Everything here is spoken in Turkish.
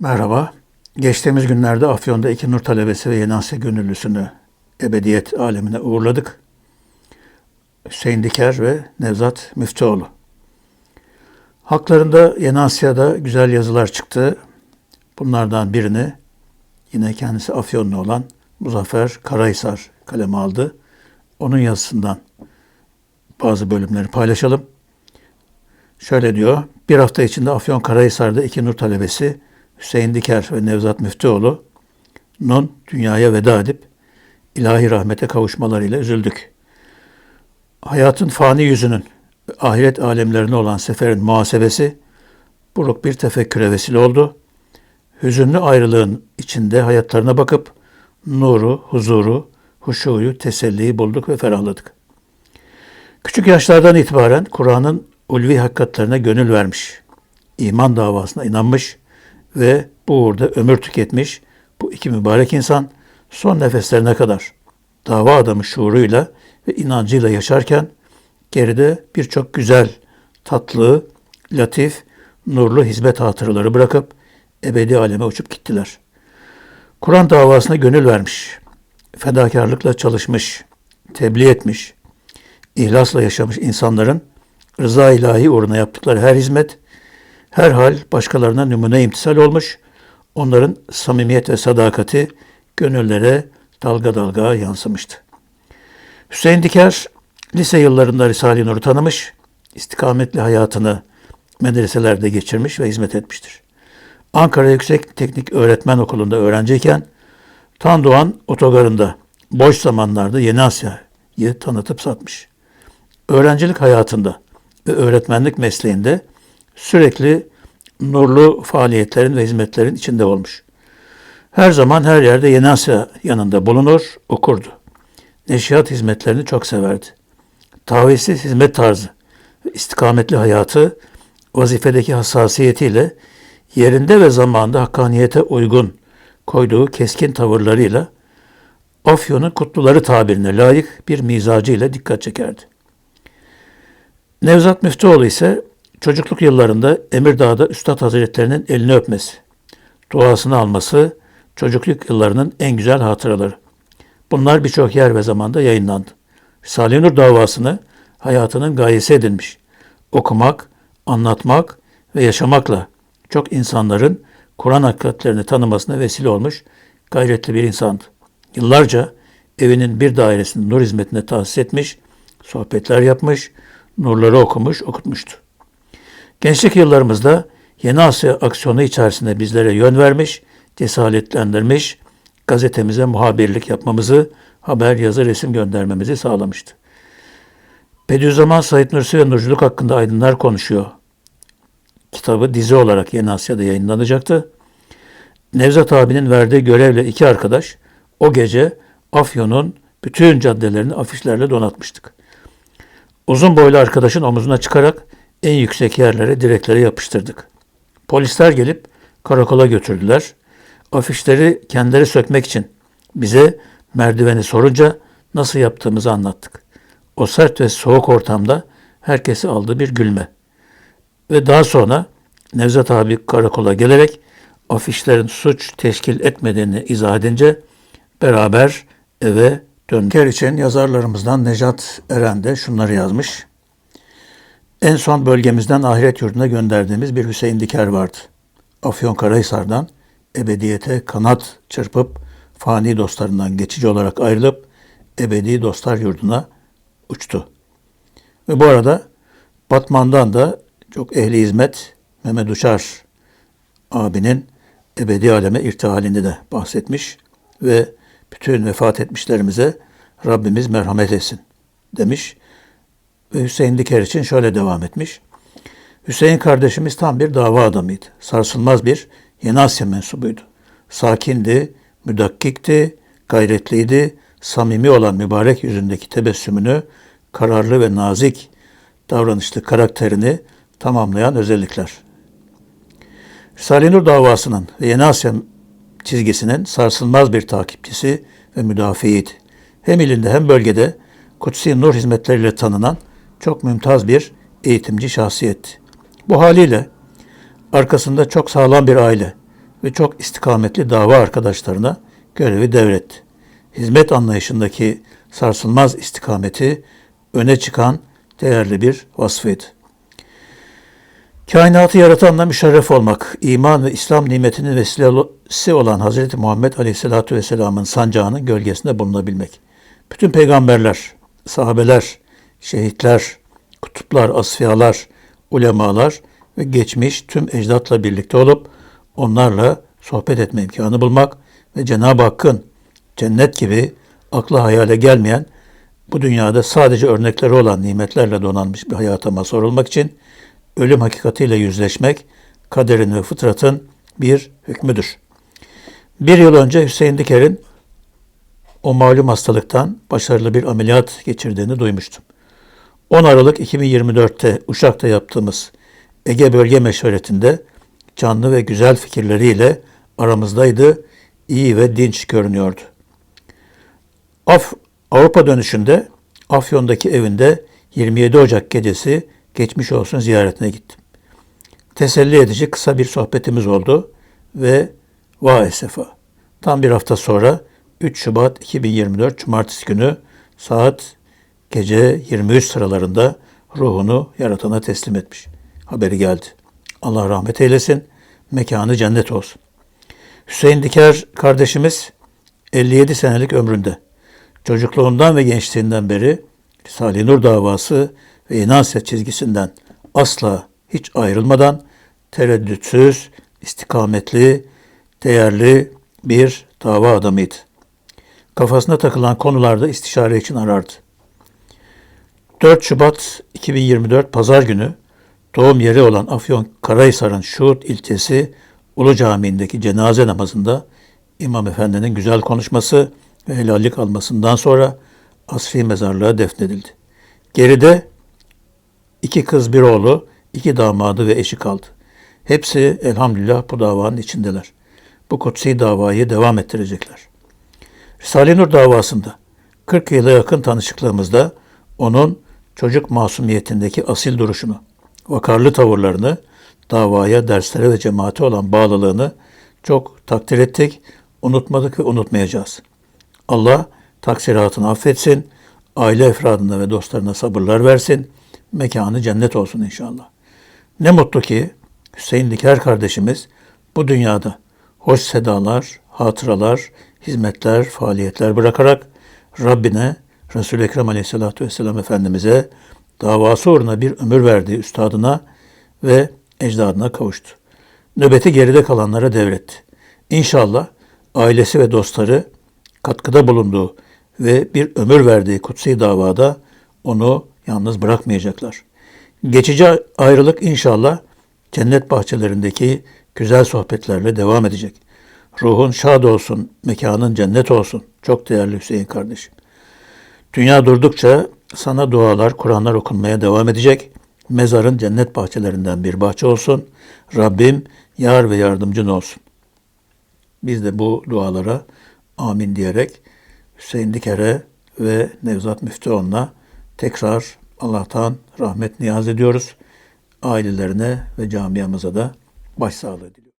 Merhaba. Geçtiğimiz günlerde Afyon'da iki nur talebesi ve Yeni Asya gönüllüsünü ebediyet alemine uğurladık. Hüseyin Diker ve Nevzat Müftüoğlu. Haklarında Yeni Asya'da güzel yazılar çıktı. Bunlardan birini yine kendisi Afyonlu olan Muzaffer Karahisar kaleme aldı. Onun yazısından bazı bölümleri paylaşalım. Şöyle diyor. Bir hafta içinde Afyon Karahisar'da iki nur talebesi Hüseyin Diker ve Nevzat Müftüoğlu'nun dünyaya veda edip ilahi rahmete kavuşmalarıyla üzüldük. Hayatın fani yüzünün ahiret alemlerine olan seferin muhasebesi buruk bir tefekküre vesile oldu. Hüzünlü ayrılığın içinde hayatlarına bakıp nuru, huzuru, huşuyu, teselliyi bulduk ve ferahladık. Küçük yaşlardan itibaren Kur'an'ın ulvi hakikatlerine gönül vermiş, iman davasına inanmış ve bu uğurda ömür tüketmiş bu iki mübarek insan son nefeslerine kadar dava adamı şuuruyla ve inancıyla yaşarken geride birçok güzel, tatlı, latif, nurlu hizmet hatıraları bırakıp ebedi aleme uçup gittiler. Kur'an davasına gönül vermiş, fedakarlıkla çalışmış, tebliğ etmiş, ihlasla yaşamış insanların rıza ilahi uğruna yaptıkları her hizmet, her hal başkalarına numune imtisal olmuş, onların samimiyet ve sadakati gönüllere dalga dalga yansımıştı. Hüseyin Diker, lise yıllarında Risale-i Nur'u tanımış, istikametli hayatını medreselerde geçirmiş ve hizmet etmiştir. Ankara Yüksek Teknik Öğretmen Okulu'nda öğrenciyken Tandoğan otogarında boş zamanlarda Yeni Asya'yı tanıtıp satmış. Öğrencilik hayatında ve öğretmenlik mesleğinde sürekli nurlu faaliyetlerin ve hizmetlerin içinde olmuş. Her zaman her yerde Yeni Asya yanında bulunur, okurdu. Neşriyat hizmetlerini çok severdi. Tavizsiz hizmet tarzı istikametli hayatı vazifedeki hassasiyetiyle yerinde ve zamanda hakkaniyete uygun koyduğu keskin tavırlarıyla Afyon'un kutluları tabirine layık bir mizacıyla dikkat çekerdi. Nevzat Müftüoğlu ise çocukluk yıllarında Emirdağ'da Üstad Hazretlerinin elini öpmesi, duasını alması çocukluk yıllarının en güzel hatıraları. Bunlar birçok yer ve zamanda yayınlandı. Risale-i Nur davasını hayatının gayesi edinmiş. Okumak, anlatmak ve yaşamakla çok insanların Kur'an hakikatlerini tanımasına vesile olmuş gayretli bir insandı. Yıllarca evinin bir dairesini nur hizmetine tahsis etmiş, sohbetler yapmış, nurları okumuş, okutmuştu. Gençlik yıllarımızda Yeni Asya aksiyonu içerisinde bizlere yön vermiş, cesaretlendirmiş, gazetemize muhabirlik yapmamızı, haber, yazı, resim göndermemizi sağlamıştı. Bediüzzaman Said Nursi ve Nurculuk hakkında aydınlar konuşuyor. Kitabı dizi olarak Yeni Asya'da yayınlanacaktı. Nevzat abinin verdiği görevle iki arkadaş o gece Afyon'un bütün caddelerini afişlerle donatmıştık. Uzun boylu arkadaşın omuzuna çıkarak en yüksek yerlere direklere yapıştırdık. Polisler gelip karakola götürdüler. Afişleri kendileri sökmek için bize merdiveni sorunca nasıl yaptığımızı anlattık. O sert ve soğuk ortamda herkesi aldı bir gülme. Ve daha sonra Nevzat abi karakola gelerek afişlerin suç teşkil etmediğini izah edince beraber eve döndüler. için yazarlarımızdan Necat Eren de şunları yazmış. En son bölgemizden ahiret yurduna gönderdiğimiz bir Hüseyin Diker vardı. Afyonkarahisar'dan ebediyete kanat çırpıp fani dostlarından geçici olarak ayrılıp ebedi dostlar yurduna uçtu. Ve bu arada Batman'dan da çok ehli hizmet Mehmet Uçar abinin ebedi aleme irtihalini de bahsetmiş ve bütün vefat etmişlerimize Rabbimiz merhamet etsin demiş. Hüseyin Diker için şöyle devam etmiş. Hüseyin kardeşimiz tam bir dava adamıydı. Sarsılmaz bir Yeni Asya mensubuydu. Sakindi, müdakkikti, gayretliydi, samimi olan mübarek yüzündeki tebessümünü, kararlı ve nazik davranışlı karakterini tamamlayan özellikler. Risale-i Nur davasının ve Yeni Asya çizgisinin sarsılmaz bir takipçisi ve müdafiiydi. Hem ilinde hem bölgede Kutsi Nur hizmetleriyle tanınan çok mümtaz bir eğitimci şahsiyetti. Bu haliyle arkasında çok sağlam bir aile ve çok istikametli dava arkadaşlarına görevi devretti. Hizmet anlayışındaki sarsılmaz istikameti öne çıkan değerli bir vasfıydı. Kainatı yaratanla müşerref olmak, iman ve İslam nimetinin vesilesi olan Hz. Muhammed Aleyhisselatü Vesselam'ın sancağının gölgesinde bulunabilmek. Bütün peygamberler, sahabeler, şehitler, kutuplar, asfiyalar, ulemalar ve geçmiş tüm ecdatla birlikte olup onlarla sohbet etme imkanı bulmak ve Cenab-ı Hakk'ın cennet gibi akla hayale gelmeyen bu dünyada sadece örnekleri olan nimetlerle donanmış bir hayata mazhar olmak için ölüm hakikatiyle yüzleşmek kaderin ve fıtratın bir hükmüdür. Bir yıl önce Hüseyin Diker'in o malum hastalıktan başarılı bir ameliyat geçirdiğini duymuştum. 10 Aralık 2024'te Uşak'ta yaptığımız Ege Bölge Meşveretinde canlı ve güzel fikirleriyle aramızdaydı, iyi ve dinç görünüyordu. Af, Avrupa dönüşünde Afyon'daki evinde 27 Ocak gecesi geçmiş olsun ziyaretine gittim. Teselli edici kısa bir sohbetimiz oldu ve vah esefa. Tam bir hafta sonra 3 Şubat 2024 Cumartesi günü saat gece 23 sıralarında ruhunu yaratana teslim etmiş. Haberi geldi. Allah rahmet eylesin, mekanı cennet olsun. Hüseyin Diker kardeşimiz 57 senelik ömründe çocukluğundan ve gençliğinden beri Risale-i Nur davası ve inaset çizgisinden asla hiç ayrılmadan tereddütsüz, istikametli, değerli bir dava adamıydı. Kafasına takılan konularda istişare için arardı. 4 Şubat 2024 Pazar günü doğum yeri olan Afyon Karahisar'ın Şuhut ilçesi Ulu Camii'ndeki cenaze namazında İmam Efendi'nin güzel konuşması ve helallik almasından sonra asri mezarlığa defnedildi. Geride iki kız bir oğlu, iki damadı ve eşi kaldı. Hepsi elhamdülillah bu davanın içindeler. Bu kutsi davayı devam ettirecekler. Risale-i Nur davasında 40 yıla yakın tanışıklığımızda onun çocuk masumiyetindeki asil duruşunu, vakarlı tavırlarını, davaya, derslere ve cemaate olan bağlılığını çok takdir ettik, unutmadık ve unutmayacağız. Allah taksiratını affetsin, aile efradına ve dostlarına sabırlar versin, mekanı cennet olsun inşallah. Ne mutlu ki Hüseyin Diker kardeşimiz bu dünyada hoş sedalar, hatıralar, hizmetler, faaliyetler bırakarak Rabbine, Resul-i Ekrem Aleyhisselatü Vesselam Efendimiz'e davası uğruna bir ömür verdiği üstadına ve ecdadına kavuştu. Nöbeti geride kalanlara devretti. İnşallah ailesi ve dostları katkıda bulunduğu ve bir ömür verdiği kutsi davada onu yalnız bırakmayacaklar. Geçici ayrılık inşallah cennet bahçelerindeki güzel sohbetlerle devam edecek. Ruhun şad olsun, mekanın cennet olsun. Çok değerli Hüseyin kardeşim. Dünya durdukça sana dualar, Kur'anlar okunmaya devam edecek. Mezarın cennet bahçelerinden bir bahçe olsun. Rabbim yar ve yardımcın olsun. Biz de bu dualara amin diyerek Hüseyin Diker'e ve Nevzat Müftüoğlu'na tekrar Allah'tan rahmet niyaz ediyoruz. Ailelerine ve camiamıza da başsağlığı diliyoruz.